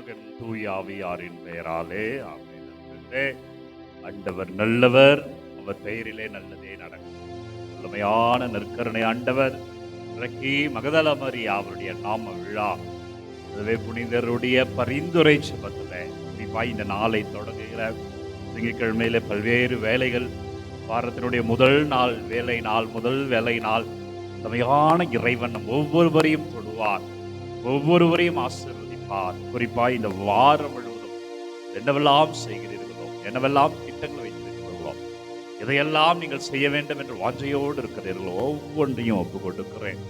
மகன் தூயாவியாரின் பெயராலே ஆமென் அன்பர்களே, ஆண்டவர் நல்லவர் அவர் பெயரிலே நல்லதே நடக்கும். வல்லமையான நற்கருணை ஆண்டவர் இறக்கி மகதல அவருடைய நாம விழா. அதுவே புனிதருடைய பரிந்துரை சபத்தில் குறிப்பாக இந்த நாளை தொடங்குகிற திங்கட்கிழமையில பல்வேறு வேலைகள் வாரத்தினுடைய முதல் நாள் வேலை நாள் முதல் வேலை நாள். தமையான இறைவன் ஒவ்வொருவரையும் தொடுவார் ஒவ்வொருவரையும் ஆசீர்வதிப்பார் குறிப்பாக இந்த வாரம் முழுவதும் என்னவெல்லாம் செய்கிறீர்களோ என்னவெல்லாம் திட்டங்கள் வைத்திருக்கிறீர்களோ இதையெல்லாம் நீங்கள் செய்ய வேண்டும் என்று வாஞ்சையோடு இருக்கிறீர்களோ ஒவ்வொன்றையும் ஒப்பு கொடுக்கிறேன்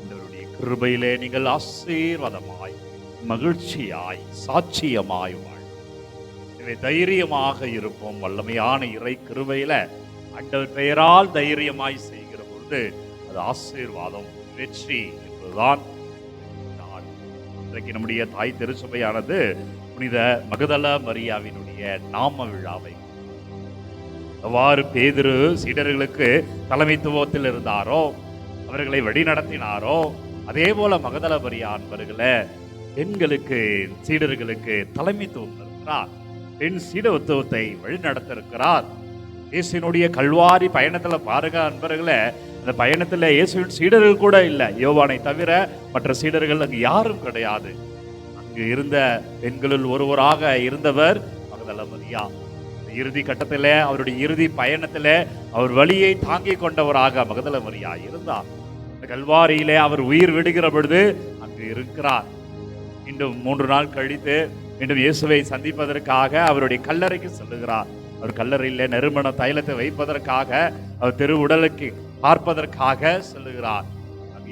இந்தவருடைய கிருபையிலே நீங்கள் ஆசீர்வாதமாய் மகிழ்ச்சியாய் சாட்சியமாய் வாழ். எனவே தைரியமாக இருப்போம். வல்லமையான இறை கிருபையில அண்டவர் பெயரால் தைரியமாய் செய்கிற பொழுது அது ஆசீர்வாதம் வெற்றி என்பதுதான். இன்றைக்கு நம்முடைய தாய் திருச்சபையானது புனித மகதல மரியாவினுடைய நாம விழாவை. எவ்வாறு பேதிரு சீடர்களுக்கு தலைமைத்துவத்தில் இருந்தாரோ அவர்களை வழிநடத்தினாரோ அதே போல மகதல மரியா அன்பர்களே பெண்களுக்கு சீடர்களுக்கு தலைமைத்துவம் இருக்கிறார் பெண் சீடத்துவத்தை வழிநடத்த இருக்கிறார் இயேசுவினுடைய கல்வாரி பயணத்தில் பாருங்க அன்பர்களை அந்த பயணத்தில் இயேசுவின் சீடர்கள் கூட இல்லை. யோவானை தவிர மற்ற சீடர்கள் அங்கு யாரும் கிடையாது. அங்கு இருந்த பெண்களுள் ஒருவராக இருந்தவர் மகதலமரியா இறுதி கட்டத்திலே அவருடைய இறுதி பயணத்திலே அவர் வழியை தாங்கி கொண்டவராக மகதலமரியா இருந்தார். கல்வாரியிலே அவர் உயிர் விடுகிற பொழுது அங்கு இருக்கிறார். இன்னும் மூன்று நாள் கழித்து மீண்டும் இயேசுவை சந்திப்பதற்காக அவருடைய கல்லறைக்கு செல்லுகிறார். அவர் கல்லறையில் நறுமண தைலத்தை வைப்பதற்காக அவர் திருவுடலுக்கு பார்ப்பதற்காக செல்லுகிறார்.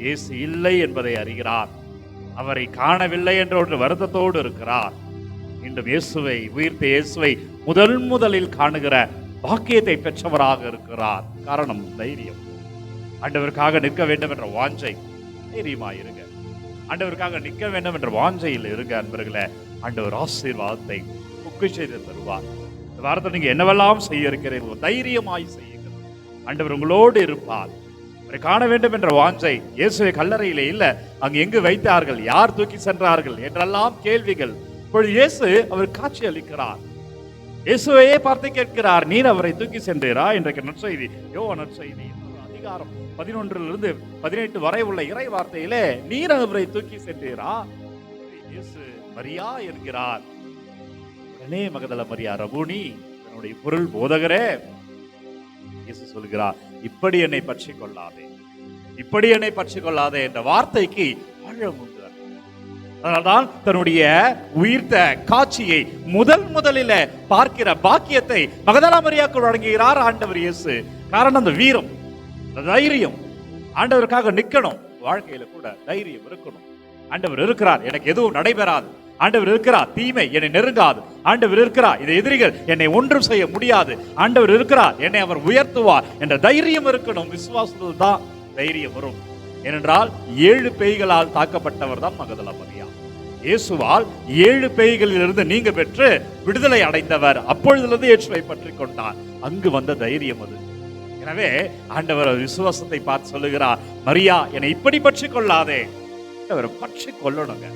இயேசு இல்லை என்பதை அறிகிறார். அவரை காணவில்லை என்ற ஒரு வருத்தத்தோடு இருக்கிறார். மீண்டும் இயேசுவை உயிர்த்த இயேசுவை முதல் முதலில் காணுகிற பாக்கியத்தை பெற்றவராக இருக்கிறார். காரணம் தைரியம். ஆண்டவருக்காக நிற்க வேண்டும் என்ற வாஞ்சை தைரியமாயிருங்க. ஆண்டவருக்காக நிற்க வேண்டும் என்ற வாஞ்சையில் இருங்க அன்பர்களே. ஆண்டவர் ஆசீர்வாதத்தை செய்து தருவார். இந்த வாரத்தை நீங்க என்னவெல்லாம் செய்ய இருக்கிறீர்கள் தைரியமாய் செய்ய ஆண்டவர் உங்களோடு இருப்பார். அவரை காண வேண்டும் என்ற வாஞ்சை இயேசுவை கல்லறையிலே இல்ல அங்கு எங்கு வைத்தார்கள் யார் தூக்கி சென்றார்கள் என்றெல்லாம் கேள்விகள். இப்பொழுது இயேசு அவர் காட்சி அளிக்கிறார். இயேசுவையே பார்த்து கேட்கிறார் நீர் அவரை தூக்கி சென்றீரா? இன்றைக்கு நற்செய்தி யோ நற்செய்தி. அதிகாரம் பதினொன்றிலிருந்து பதினெட்டு வரை உள்ள இறை வார்த்தையிலே நீர் அவரை தூக்கி சென்றீரா? இயேசு மரியா என்கிறார். உடனே மகதல மரியா ரபுனி என்னுடைய பொருள் போதகரே இயேசு சொல்கிறார் இப்படி என்னை பற்றி கொள்ளாதே இப்படி என்னை பற்றி கொள்ளாதே என்ற வார்த்தைக்கு ஆழம் உண்டு அதனால்தான் தன்னுடைய உயிர்த்த காட்சியை முதல் முதலில பார்க்கிற பாக்கியத்தை மகதலா மரியாக்கு வழங்குகிறார் ஆண்டவர் இயேசு. காரணம் அந்த வீரம் தைரியம். ஆண்டவருக்காக நிக்கணும் வாழ்க்கையில கூட தைரியம் இருக்கணும். ஆண்டவர் இருக்கிறார் எனக்கு எதுவும் நடைபெறாது. ஆண்டவர் இருக்கிறார். தீமை என்னை நெருங்காது. ஆண்டவர் இருக்கிறார். இது எதிரிகள் என்னை ஒன்றும் செய்ய முடியாது. ஆண்டவர் இருக்கிறார். என்னை அவர் உயர்த்துவார் என்ற தைரியம் இருக்கணும். விசுவாசத்தில் தான் தைரியம் வரும். ஏனென்றால் ஏழு பேய்களால் தாக்கப்பட்டவர் தான் மகதல மரியா இயேசுவால் ஏழு பேய்களிலிருந்து நீங்க பெற்று விடுதலை அடைந்தவர். அப்பொழுதிலிருந்து இயேசுவை பற்றி கொண்டார். அங்கு வந்த தைரியம் அது. எனவே ஆண்டவர் விசுவாசத்தை பார்த்து சொல்லுகிறார் மரியா என்னை இப்படி பற்றி கொள்ளாதே. அவர் பற்றி கொள்ளணுங்க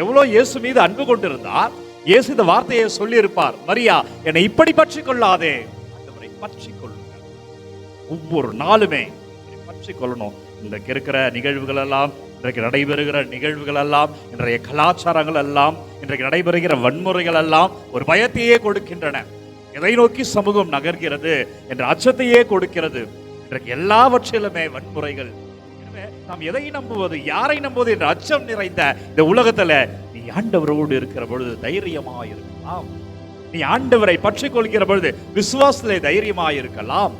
எவ்வளோ எவ்வளவு இயேசு மீது அன்பு கொண்டிருந்தார்? இயேசு இந்த வார்த்தையை சொல்லி இருப்பார் மரியா என்னை இப்படி பற்றி கொள்ளாதே ஆண்டவரை பற்றி கொள்ளுங்க ஒவ்வொரு நாளுமே பற்றி கொள்ளணும் இன்றைக்கு இருக்கிற நிகழ்வுகள் எல்லாம் இன்றைக்கு நடைபெறுகிற நிகழ்வுகள் எல்லாம் இன்றைய கலாச்சாரங்கள் எல்லாம் இன்றைக்கு நடைபெறுகிற வன்முறைகள் எல்லாம் ஒரு பயத்தையே கொடுக்கின்றன. எதை நோக்கி சமூகம் நகர்கிறது? என்ற அச்சத்தையே கொடுக்கிறது. இன்றைக்கு எல்லாவற்றிலுமே வன்முறைகள் நாம் எதை நம்புவது யாரை நம்புவது என்ற அச்சம் நிறைந்த இந்த உலகத்துல நீ ஆண்டவரோடு இருக்கிற பொழுது தைரியமா இருக்கலாம். நீ ஆண்டவரை பற்றி கொள்கிற பொழுது விசுவாசத்திலே தைரியமாய் இருக்கலாம்.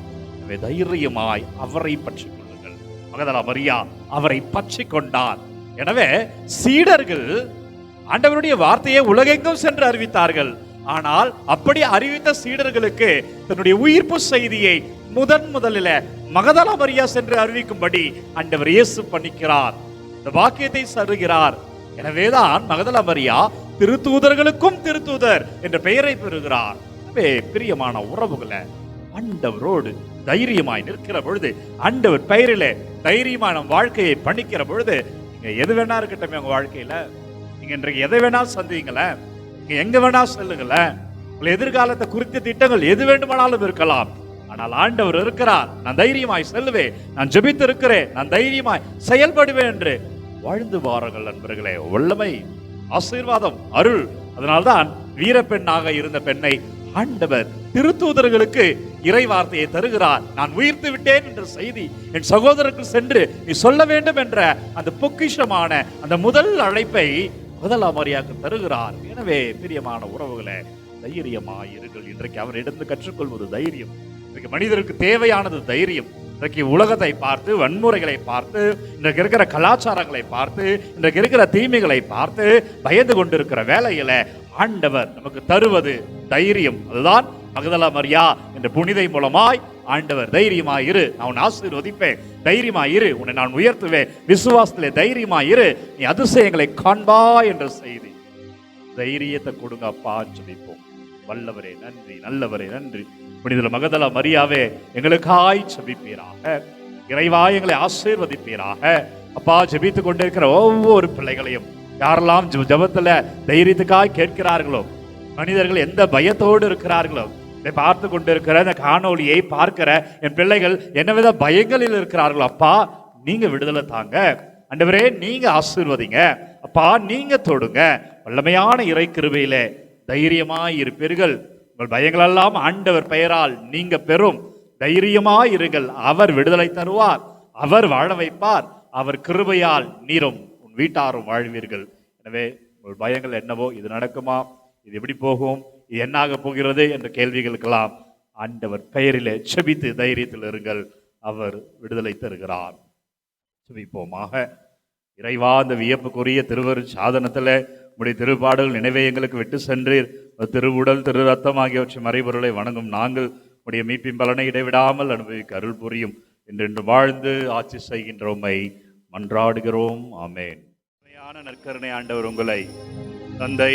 தைரியமாய் அவரை பற்றி கொள்ளுங்கள் மகதலா மரியா அவரை பற்றி கொண்டார் எனவே சீடர்கள் ஆண்டவருடைய வார்த்தையை உலகெங்கும் சென்று அறிவித்தார்கள். ஆனால் அப்படி அறிவித்த சீடர்களுக்கு தன்னுடைய உயிர்ப்பு செய்தியை முதன் முதலில மகதல மரியா சென்று அறிவிக்கும்படி அண்டவர் இயேசு பண்ணிக்கிறார். இந்த வாக்கியத்தை சருகிறார். எனவேதான் மகதல மரியா திருத்தூதர்களுக்கும் திருத்தூதர் என்ற பெயரை பெறுகிறார். பிரியமான உறவுகளை ஆண்டவரோடு தைரியமாய் நிற்கிற பொழுது ஆண்டவர் பெயரிலே தைரியமான வாழ்க்கையை பண்ணிக்கிற பொழுது நீங்க எது வேணா இருக்கட்டும் உங்க வாழ்க்கையில. நீங்க இன்றைக்கு எதை வேணா சந்திங்களேன் நீங்க எங்க வேணா செல்லுங்களேன். உங்கள் எதிர்காலத்தை குறித்த திட்டங்கள் எது வேண்டுமானாலும் இருக்கலாம். ஆனால் ஆண்டவர் இருக்கிறார். நான் தைரியமாய் செல்லுவேன். நான் ஜெபித்து இருக்கிறேன் நான் தைரியமாய் செயல்படுவேன் என்று வாழ்ந்து வாருங்கள் நண்பர்களே. வல்லமை ஆசீர்வாதம் அருள். அதனால்தான் வீரப்பெண்ணாக இருந்த பெண்ணை ஆண்டவர் திருத்தூதர்களுக்கு இறை வார்த்தையை தருகிறார். நான் உயிர்த்து விட்டேன் என்ற செய்தி என் சகோதரருக்கு சென்று நீ சொல்ல வேண்டும் என்ற அந்த பொக்கிஷமான அந்த முதல் அழைப்பை முதலாம் மரியாக்கு தருகிறார். எனவே பிரியமான உறவுகளே தைரியமாயிருங்கள் இன்றைக்கு அவரிடந்து கற்றுக்கொள்வது தைரியம். இன்றைக்கு மனிதருக்கு தேவையானது தைரியம். இன்றைக்கு உலகத்தை பார்த்து வன்முறைகளை பார்த்து இன்றைக்கு இருக்கிற கலாச்சாரங்களை பார்த்து இன்றைக்கு இருக்கிற தீமைகளை பார்த்து பயந்து கொண்டிருக்கிற வேலையில ஆண்டவர் நமக்கு தருவது தைரியம். அதுதான் மகதலா மரியா என்ற புனிதை மூலமாய் ஆண்டவர் தைரியமாயிரு நான் உன்னை ஆசீர்வதிப்பேன். தைரியமாயிரு உன்னை நான் உயர்த்துவேன். விசுவாசத்திலே தைரியமாயிரு நீ அதிசயங்களை காண்பா என்ற செய்தி. தைரியத்தை கொடுங்க அப்பா சொல்லிப்போம் வல்லவரே நன்றி நல்லவரே நன்றி. புனிதல மகதல மரியாவே எங்களுக்காய் செபிப்பீராக இறைவா எங்களை ஆசீர்வதிப்பீராக. அப்பா ஜெபித்து கொண்டிருக்கிற ஒவ்வொரு பிள்ளைகளையும் யாரெல்லாம் ஜபத்துல ஜெபத்துல தைரியத்துக்காய் கேட்கிறார்களோ மனிதர்கள் எந்த பயத்தோடு இருக்கிறார்களோ பார்த்து கொண்டிருக்கிற இந்த காணொளியை பார்க்கிற என் பிள்ளைகள் என்னவித பயங்களில் இருக்கிறார்கள்? அப்பா நீங்க விடுதலை தாங்க. அண்டவரே நீங்க ஆசீர்வதிங்க. அப்பா நீங்க தொடுங்க. வல்லமையான இறை கிருபையிலே தைரியமாய் இருப்பீர்கள். உங்கள் பயங்களெல்லாம் ஆண்டவர் பெயரால் நீங்க பெறும். தைரியமாய் இருங்கள். அவர் விடுதலை தருவார். அவர் வாழ வைப்பார். அவர் கிருபையால் நீரும் உன் வீட்டாரும் வாழ்வீர்கள். எனவே உங்கள் பயங்கள் என்னவோ இது நடக்குமா? இது எப்படி போகும்? என்னாக போகிறது என்ற கேள்விகளுக்கெல்லாம் ஆண்டவர் பெயரிலே செபித்து தைரியத்தில் இருங்கள். அவர் விடுதலை தருகிறார். செபிப்போமாக. இறைவா அந்த வியப்புக்குரிய திருவரு சாதனத்தில் உடைய திருப்பாடுகள் நினைவை எங்களுக்கு விட்டு சென்றீர். திருவுடல் திரு ரத்தம் ஆகியவற்றின் மறைபொருளை வணங்கும் நாங்கள் உடைய மீட்பின் பலனை இடைவிடாமல் அனுபவிக்க அருள் புரியும். என்றென்று வாழ்ந்து ஆட்சி செய்கின்றோமை மன்றாடுகிறோம். ஆமேன். நற்கருணை ஆண்டவர் உங்களை தந்தை